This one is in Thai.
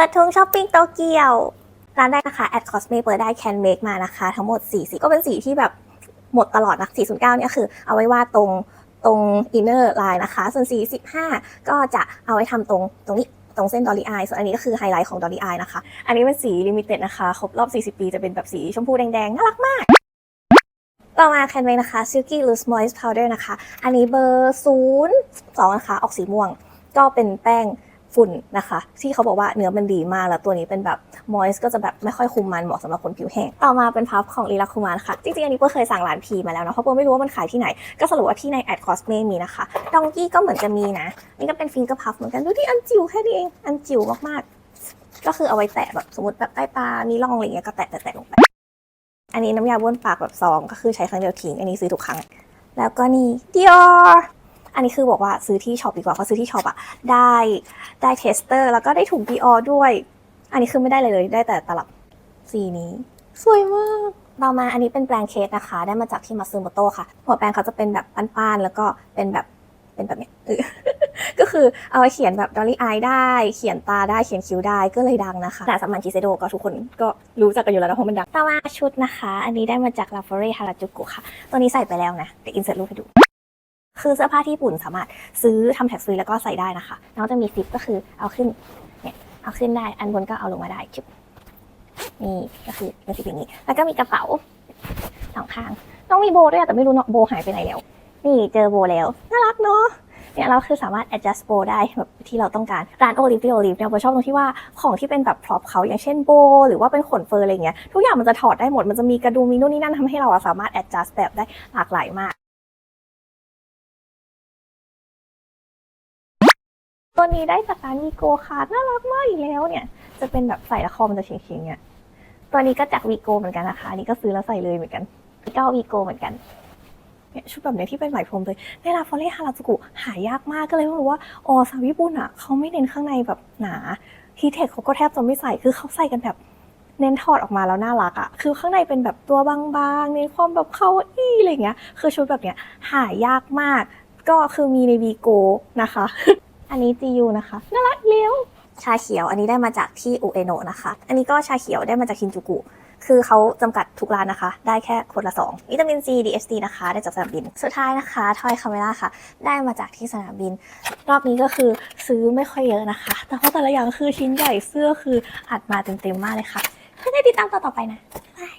ปิดทุงช้อปปิ้งโตเกียว ร้านแรกนะคะแอดคอสเมเปิดได้แคนเมกมานะคะ ทั้งหมด4สีก็เป็นสีที่แบบหมดตลอดนะ409เนี่ยคือเอาไว้วาดตรงตรงอินเนอร์ไลน์นะคะ ส่วนสี15 ก็จะเอาไว้ทำตรงตรงนี้ตรงเส้นดอลลี่อายส่วนอันนี้ก็คือไฮไลท์ของดอลลี่อายนะคะ อันนี้เป็นสีลิมิเต็ดนะคะ ครบรอบ 40 ปีจะเป็นแบบสีชมพูแดงๆ น่ารักมากต่อมาแคนเวนะคะ Silky Loose Moist Powder นะคะ อันนี้เบอร์ 0 2 นะคะ ออกสีม่วง ก็เป็นแป้ง ฝุ่นนะคะ ที่เขาบอกว่าเนื้อมันดีมากแล้วตัวนี้เป็นแบบ moist ก็จะแบบไม่ค่อยคุมมันเหมาะสำหรับคนผิวแห้งต่อมาเป็นพัฟของลีลาคุมานะคะจริงๆ อันนี้เปิ้ลเคยสั่งร้านพีมาแล้วนะเพราะเปิ้ลไม่รู้ว่ามันขายที่ไหน ก็สรุปว่าที่ในแอดคอสเมมีนะคะดองกี้ก็เหมือนจะมีนะ นี่ก็เป็นฟิงเกอร์พัฟเหมือนกันดูที่อันจิ๋วแค่นี้เองอันจิ๋วมากๆ ก็คือเอาไว้แตะแบบสมมติแบบใต้ตามีร่องอะไรเงี้ยก็แตะแตะแตะลงไปอันนี้น้ำยาบ้วนปากแบบซองก็คือใช้ครั้งเดียวทิ้งอันนี้ซื้อทุกครั้ง แล้วก็นี่ Dior อันนี้คือบอกว่าซื้อที่ช็อปดีกว่าเพราะซื้อที่ช็อปอะได้ได้เทสเตอร์ แล้วก็ได้ถุง Dior ด้วย อันนี้คือไม่ได้เลยเลย ได้แต่ตลับสีนี้ สวยมากต่อมาอันนี้เป็นแปรงเคสนะคะ ได้มาจากที่มาซึโมโตค่ะ หัวแปรงเขาจะเป็นแบบป้านๆแล้วก็เป็นแบบเป็นแบบเนี้ยเออก็คือเอาไว้เขียนแบบดอลลี่อายได้ เขียนตาได้เขียนคิ้วได้ก็เลยดังนะคะแต่สามันคิเซโดก็ทุกคนก็รู้จักกันอยู่แล้วนะเพราะมันดังต่อมาชุดนะคะ อันนี้ได้มาจากลาฟอเรฮาราจูกุค่ะ ตัวนี้ใส่ไปแล้วนะเดี๋ยวอินเสิร์ตรูปให้ดู คือเสื้อผ้าที่ญี่ปุ่นสามารถซื้อทำแท็กซี่แล้วก็ใส่ได้นะคะ แล้วจะมีซิปก็คือเอาขึ้นเนี่ยเอาขึ้นได้อันบนก็เอาลงมาได้จุ๊บนี่ก็คือเป็นซิปอย่างนี้ แล้วก็มีกระเป๋าสองข้างต้องมีโบด้วยแต่ไม่รู้เนาะโบหายไปไหนแล้ว นี่เจอโบแล้วน่ารักเนาะเนี่ยเราคือสามารถ adjust โบได้แบบที่เราต้องการ ร้านโอลิฟโอลิฟเนี่ยโบชอบตรงที่ว่าของที่เป็นแบบพร็อพเขาอย่างเช่นโบ หรือว่าเป็นขนเฟอร์อะไรเงี้ยทุกอย่างมันจะถอดได้หมดมันจะมีกระดุมมีนู่นนี่นั่นทำให้เราสามารถ adjust แบบได้หลากหลายมาก ตัวนี้ได้จากร้านวีโกค่ะน่ารักมากอีกแล้วเนี่ย จะเป็นแบบใส่และคอมันจะเฉียงๆเนี่ยตัวนี้ก็จากวีโกเหมือนกันนะคะนนี้ก็ซื้อแล้วใส่เลยเหมือนกันเก็วีโกเหมือนกันเนี่ยชุดแบบเนี้ยที่เป็นไหมพรมเลยในลาฟอเล่ฮาราจูกุหายากมากก็เลยรู้ว่าอ๋อสาวญี่ปุ่นอะเขาไม่เน้นข้างในแบบหนาทีเทคเขาก็แทบจะไม่ใส่คือเขาใส่กันแบบเน้นถอดออกมาแล้วน่ารักอะ่ะคือข้างในเป็นแบบตัวบางๆในความแบบเข้าอี้อะไรเงี้ย คือชุดแบบเนี้ยหายากมาก ก็คือมีในวีโกนะคะ อันนี้จียูนะคะน่ารักเลี้ยวชาเขียวอันนี้ได้มาจากที่อุเอโนะนะคะ อันนี้ก็ชาเขียวได้มาจากคินจูกุ คือเขาจำกัดทุกร้านนะคะ ได้แค่คนละสองวิตามินซี DHT นะคะ ได้จากสนามบิน สุดท้ายนะคะทอยคาเมล่าค่ะ ได้มาจากที่สนามบิน รอบนี้ก็คือซื้อไม่ค่อยเยอะนะคะ แต่ว่าแต่ละอย่างคือชิ้นใหญ่เสื้อคืออัดมาเต็มๆมากเลยค่ะเพื่อได้ติดตามต่อต่อไปนะบาย